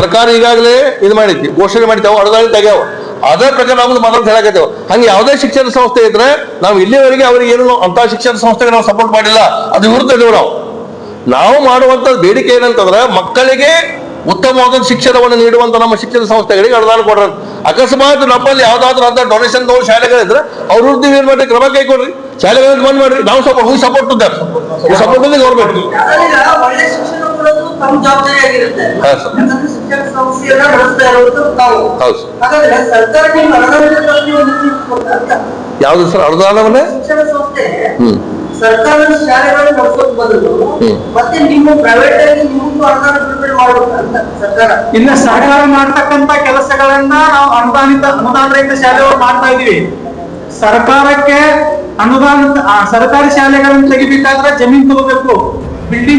ಸರ್ಕಾರ ಈಗಾಗಲೇ ಇದು ಮಾಡೈತಿ ಘೋಷಣೆ ಮಾಡಿದ್ದಾವ, ಅಡದಾಳಿ ತೆಗ್ಯಾವ. ಅದೇ ಪ್ರಕಾರ ನಾವು ಮೊದಲು ಹೇಳಕತ್ತೇವೆ. ಹಂಗೆ ಯಾವುದೇ ಶಿಕ್ಷಣ ಸಂಸ್ಥೆ ಇದ್ರೆ ನಾವು ಇಲ್ಲಿವರೆಗೆ ಅವ್ರಿಗೆ ಏನು ಅಂತ ಶಿಕ್ಷಣ ಸಂಸ್ಥೆಗೆ ನಾವು ಸಪೋರ್ಟ್ ಮಾಡಿಲ್ಲ. ಅದು ವಿರುದ್ಧ ಇದೀವಿ ನಾವು. ನಾವು ಮಾಡುವಂತ ಬೇಡಿಕೆ ಏನಂತಂದ್ರೆ ಮಕ್ಕಳಿಗೆ ಉತ್ತಮವಾದ ಶಿಕ್ಷಣವನ್ನು ನೀಡುವಂತ ನಮ್ಮ ಶಿಕ್ಷಣ ಸಂಸ್ಥೆಗಳಿಗೆ ಅನುದಾನ ಕೊಡ್ರಿ ಅಕಸ್ಮಾತ್ ನಮ್ಮಲ್ಲಿ ಯಾವ್ದಾದ್ರು ಅಂತ ಡೊನೇಷನ್ ತಗೊಂಡು ಶಾಲೆಗಳಿದ್ರೆ ಅವ್ರ ವೃದ್ಧಿ ಏನ್ ಮಾಡ್ರಿ? ಕ್ರಮ ಕೈಗೊಳ್ರಿ. ಶಾಲೆಗಳನ್ನ ಬಂದ್ ಮಾಡ್ರಿ. ನಾವು ಹೂ ಸಪೋರ್ಟ್ ಸಪೋರ್ಟ್ ಗೌರ್ಮೆಂಟ್ ತಮ್ಮ ಜವಾಬ್ದಾರಿ ಆಗಿರುತ್ತೆ. ಹಾ, ಸರ್. ಯಾಕಂದ್ರೆ ಶಿಕ್ಷಣ ಸಂಸ್ಥೆಯನ್ನ ನಡೆಸ್ತಾ ಹೌದು ಸರ್. ಹಾಗಾದ್ರೆ ಸರ್ಕಾರ ನಿಮ್ಗೆ ಅನುದಾನದ ಬಗ್ಗೆ ಒಂದು ತೀರ್ಪು ಕೊಡ್ತಾ ಅಂತ. ಯಾವ್ದು ಸರ್? ಅನುದಾನವನ್ನೇ ಶಿಕ್ಷಣ ಸಂಸ್ಥೆ ಸರ್ಕಾರದ ಶಾಲೆಗಳನ್ನು ನಡೆಸೋದ್ ಬದಲು ಮತ್ತೆ ನಿಮ್ಮ ಪ್ರೈವೇಟ್ ಆಗಿ ನಿಮಗೂ ಅನುದಾನ ಬಿಡುಗಡೆ ಮಾಡ್ಬೇಕು ಸರ್ಕಾರ. ಇಲ್ಲ ಸರ್ಕಾರ ಮಾಡ್ತಕ್ಕಂತ ಕೆಲಸಗಳನ್ನ ನಾವು ಅನುದಾನಿತ ಅನುದಾನ ರಹಿತ ಶಾಲೆಗಳು ಮಾಡ್ತಾ ಇದೀವಿ ಸರ್ಕಾರಕ್ಕೆ ಅನುದಾನ ಆ, ಸರ್ಕಾರಿ ಶಾಲೆಗಳನ್ನು ತೆಗಿಬೇಕಾದ್ರೆ ಜಮೀನ್ ತಗೋಬೇಕು.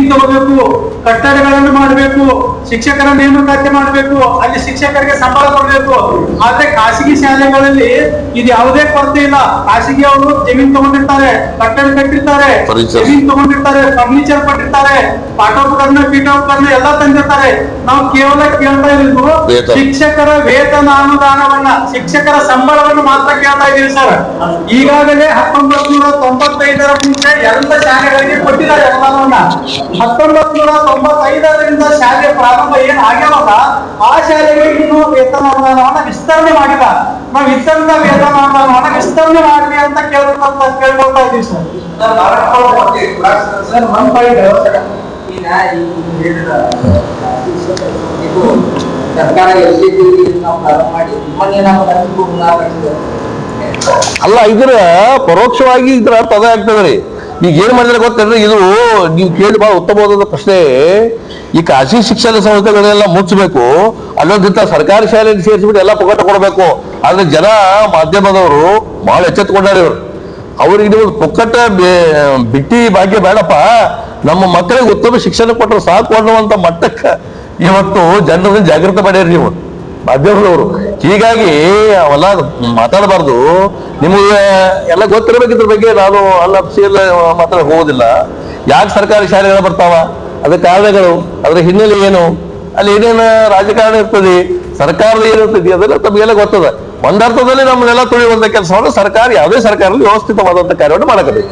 ಬಿಲ್ಡಿಂಗ್ ತಗೋಬೇಕು ಕಟ್ಟಡಗಳನ್ನು ಮಾಡಬೇಕು ಶಿಕ್ಷಕರ ನೇಮಕಾತಿ ಮಾಡಬೇಕು ಅಲ್ಲಿ ಶಿಕ್ಷಕರಿಗೆ ಸಂಬಳ ಕೊಡಬೇಕು. ಆದ್ರೆ ಖಾಸಗಿ ಶಾಲೆಗಳಲ್ಲಿ ಇದು ಯಾವುದೇ ಕೊರತೆ ಇಲ್ಲ. ಖಾಸಗಿ ಅವರು ಜಮೀನ್ ತಗೊಂಡಿರ್ತಾರೆ ಕಟ್ಟಡ ಕಟ್ಟಿರ್ತಾರೆ. ಜಮೀನ್ ತಗೊಂಡಿರ್ತಾರೆ ಫರ್ನಿಚರ್ ಕೊಟ್ಟಿರ್ತಾರೆ ಪಾಠೋಪಕರಣ ಪೀಠೋಪಕರಣ ಎಲ್ಲ ತಂದಿರ್ತಾರೆ. ನಾವು ಕೇವಲ ಕೇಳ್ತಾ ಇರೋದು ಶಿಕ್ಷಕರ ವೇತನ ಅನುದಾನವನ್ನ ಶಿಕ್ಷಕರ ಸಂಬಳವನ್ನು ಮಾತ್ರ ಕೇಳ್ತಾ ಇದೀವಿ ಸರ್. ಈಗಾಗಲೇ ಹತ್ತೊಂಬತ್ ನೂರ ತೊಂಬತ್ತೈದರ ಮುಂಚೆ ಎಲ್ಲ ಶಾಲೆಗಳಿಗೆ ಕೊಟ್ಟಿದ್ದಾರೆ ಅನುದಾನವನ್ನ ಹತ್ತೊಂಬತ್ ನೂರ ತೊಂಬತ್ತೈದರಿಂದ ಶಾಲೆ ಪ್ರಾರಂಭ ಏನ್ ಆಗ್ಯಾವಲ್ಲ ಆ ಶಾಲೆಗೆ ಇನ್ನು ವೇತನ ಅನುದಾನವನ್ನ ವಿಸ್ತರಣೆ ಮಾಡಿಲ್ಲ. ನಾವು ವಿಸ್ತರಣೆ ವೇತನ ಅನುದಾನವನ್ನ ವಿಸ್ತರಣೆ ಮಾಡಲಿ ಅಂತ ಕೇಳ್ಕೊಂತ ಕೇಳ್ಕೊಳ್ತಾ ಇದೀವಿ ಸರ್. ಸರ್ ಒನ್ ಪಾಯಿಂಟ್ ಈಗ ಹೇಳಿದ ಸರ್ಕಾರ ಎಲ್ಲಿ ನಾವು ಪ್ರಾರಂಭ ಮಾಡಿ ನಿಮ್ಮನ್ನೇ ನಾವು ಅಲ್ಲ, ಇದ್ರ ಪರೋಕ್ಷವಾಗಿ ಇದ್ರ ಅರ್ಥ ಆಗ್ತದೆ ರೀ. ಈಗ ಏನ್ ಮಾಡಿದ್ರೆ ಗೊತ್ತೇನ್ರಿ? ಇದು ನೀವು ಕೇಳಿ ಬಹಳ ಉತ್ತಮವಾದ ಪ್ರಶ್ನೆ. ಈ ಖಾಸಗಿ ಶಿಕ್ಷಣ ಸಂಸ್ಥೆಗಳನ್ನೆಲ್ಲ ಮುಚ್ಚಬೇಕು ಅಲ್ಲೊಂದಿತ್ತ ಸರ್ಕಾರಿ ಶಾಲೆಯಲ್ಲಿ ಸೇರಿಸ್ಬಿಟ್ಟು ಎಲ್ಲ ಪುಕ್ಕಟ ಕೊಡಬೇಕು. ಆದ್ರೆ ಜನ ಮಾಧ್ಯಮದವರು ಬಹಳ ಎಚ್ಚೆತ್ಕೊಂಡಾರೆ ಇವರು. ಅವ್ರಿಗೆ ನೀವು ಪುಕ್ಕಟ ಬಿಟ್ಟಿ ಭಾಗ್ಯ ಬೇಡಪ್ಪ. ನಮ್ಮ ಮಕ್ಕಳಿಗೆ ಉತ್ತಮ ಶಿಕ್ಷಣ ಕೊಟ್ಟರು ಸಾಕು ಅನ್ನುವಂಥ ಮಟ್ಟಕ್ಕೆ ಇವತ್ತು ಜನರನ್ನ ಜಾಗೃತ ಮಾಡ್ಯಾರ ನೀವು. ಮಾಧ್ಯಮದವರು. ಹೀಗಾಗಿ, ಅವೆಲ್ಲ ಮಾತಾಡಬಾರ್ದು. ನಿಮಗೆ ಎಲ್ಲ ಗೊತ್ತಿರಬೇಕು ಇದ್ರ ಬಗ್ಗೆ ನಾನು ಅಲ್ಲ ಎಲ್ಲ ಮಾತ್ರ ಹೋಗೋದಿಲ್ಲ. ಯಾಕೆ ಸರ್ಕಾರಿ ಶಾಲೆಗಳು ಬರ್ತಾವ? ಅದ್ರ ಕಾರಣಗಳು, ಅದರ ಹಿನ್ನೆಲೆ ಏನು? ಅಲ್ಲಿ ಏನೇನು ರಾಜಕಾರಣ ಇರ್ತದೆ? ಸರ್ಕಾರದ ಏನಿರ್ತದೆ ಅದೆಲ್ಲ ತಮಗೆಲ್ಲ ಗೊತ್ತದ. ಒಂದರ್ಥದಲ್ಲಿ ನಮ್ಮನ್ನೆಲ್ಲ ತುಳಿಯುವಂತ ಕೆಲಸವನ್ನು ಸರ್ಕಾರ, ಯಾವುದೇ ಸರ್ಕಾರದಲ್ಲಿ ವ್ಯವಸ್ಥಿತವಾದಂತ ಕಾರ್ಯವನ್ನು ಮಾಡಕಬೇಕು